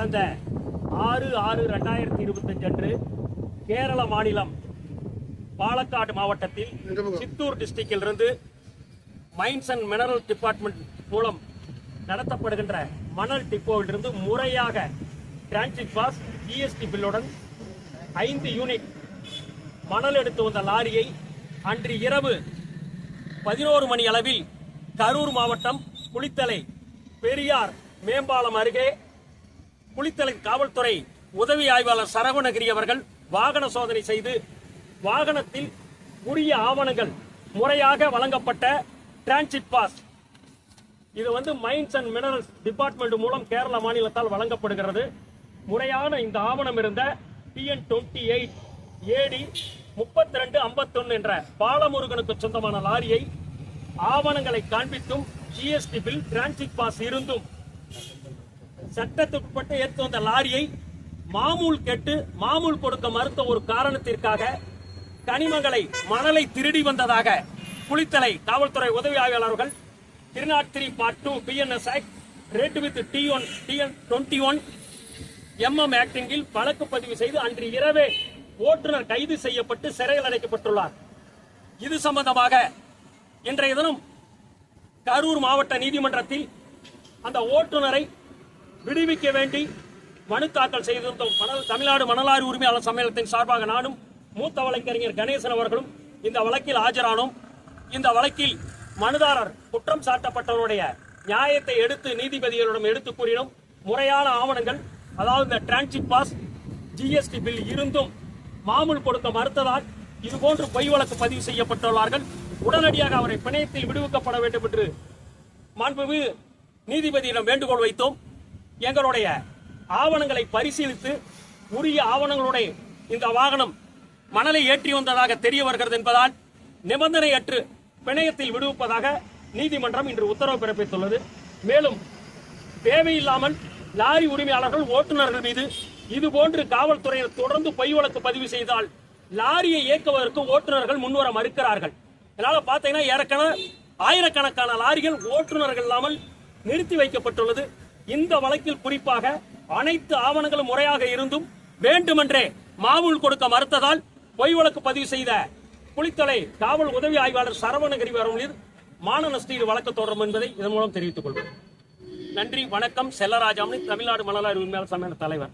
கடந்த ஆறு ஆறு ரெண்டாயிரத்தி இருபத்தஞ்சு அன்று கேரள மாநிலம் பாலக்காடு மாவட்டத்தில் சித்தூர் டிஸ்ட்ரிக்டில் இருந்து மைன்ஸ் அண்ட் மினரல் டிபார்ட்மெண்ட் மூலம் நடத்தப்படுகின்ற மணல் டிப்போவிலிருந்து முறையாக டிரான்சிட் பாஸ் ஜிஎஸ்டி பில்லுடன் ஐந்து யூனிட் மணல் எடுத்து வந்த லாரியை அன்று இரவு பதினோரு மணி அளவில் கரூர் மாவட்டம் குளித்தலை பெரியார் மேம்பாலம் அருகே குளித்தலை காவல்துறை உதவி ஆய்வாளர் சரவணகிரி அவர்கள் வாகன சோதனை செய்து வாகனத்தில் உரிய ஆவணங்கள் முறையாக வழங்கப்பட்ட டிரான்சிட் பாஸ் இது வந்து மைன்ஸ் அண்ட் மினரல்ஸ் டிபார்ட்மெண்ட் மூலம் கேரள மாநிலத்தால் வழங்கப்படுகிறது. முறையான இந்த ஆவணம் இருந்த டிஎன் டுவெண்ட்டி எயிட் ஏடி முப்பத்தி ரெண்டு ஐம்பத்தொன்னு என்ற பாலமுருகனுக்கு சொந்தமான லாரியை ஆவணங்களை காண்பித்தும் ஜிஎஸ்டி பில் டிரான்சிட் பாஸ் இருந்தும் சட்டத்துக்குட்பட்டு ஏற்று வந்த லாரியை மாமூல் கேட்டு மாமூல் கொடுக்க மறுத்த ஒரு காரணத்திற்காக கனிமங்களை மணலை திருடி வந்ததாக குளித்தலை காவல்துறை உதவி ஆய்வாளர்கள் திருநாட் three part two BNS act read with D one TN twenty one MM ஆக்டிங்கில் வழக்கு பதிவு செய்து அன்று இரவே ஓட்டுநர் கைது செய்யப்பட்டு சிறையில் அடைக்கப்பட்டுள்ளார். இது சம்பந்தமாக இன்றைய தினம் கரூர் மாவட்ட நீதிமன்றத்தில் அந்த ஓட்டுநரை விடுவிக்க வேண்டி மனு தாக்கல் செய்திருந்தோம். மணல் தமிழ்நாடு மணலாறு உரிமையாளர் சம்மேளனத்தின் சார்பாக நானும் மூத்த வழக்கறிஞர் கணேசன் அவர்களும் இந்த வழக்கில் ஆஜரானோம். இந்த வழக்கில் மனுதாரர் குற்றம் சாட்டப்பட்டவருடைய நியாயத்தை எடுத்து நீதிபதிகளிடம் எடுத்து கூறினோம். முறையான ஆவணங்கள் அதாவது இந்த டிரான்சிட் பாஸ் ஜிஎஸ்டி பில் இருந்தும் மாமூல் கொடுக்க மறுத்ததால் இதுபோன்று பொய் வழக்கு பதிவு செய்யப்பட்டுள்ளார்கள். உடனடியாக அவரை பிணையத்தில் விடுவிக்கப்பட வேண்டும் என்று மாண்புமிகு நீதிபதியிடம் வேண்டுகோள் வைத்தோம். எங்களுடைய ஆவணங்களை பரிசீலித்து உரிய ஆவணங்களுடைய இந்த வாகனம் மணலை ஏற்றி வந்ததாக தெரிய வருகிறது என்பதால் நிபந்தனையற்று பிணையத்தில் விடுவிப்பதாக நீதிமன்றம் இன்று உத்தரவு பிறப்பித்துள்ளது. மேலும் தேவையில்லாமல் லாரி உரிமையாளர்கள் ஓட்டுநர்கள் மீது இதுபோன்று காவல்துறையினர் தொடர்ந்து பொய் வழக்கு பதிவு செய்தால் லாரியை இயக்குவதற்கு ஓட்டுநர்கள் முன்வர மறுக்கிறார்கள். இதனால பார்த்தீங்கன்னா ஏற்கனவே ஆயிரக்கணக்கான லாரிகள் ஓட்டுநர்கள் இல்லாமல் நிறுத்தி வைக்கப்பட்டுள்ளது. இந்த வழக்கில் குறிப்பாக அனைத்து ஆவணங்களும் முறையாக இருந்தும் வேண்டுமென்றே மாமூல் கொடுக்க மறுத்ததால் பொய் வழக்கு பதிவு செய்த குளித்தலை காவல் உதவி ஆய்வாளர் சரவணகிரி வரும் மீது மான நஷ்டீடு வழக்கு தொடரும் என்பதை இதன் மூலம் தெரிவித்துக் கொள்வோம். நன்றி வணக்கம். செல்லராஜாமணி தமிழ்நாடு மணலாறு உரிமையாளர் சம்மேளன தலைவர்.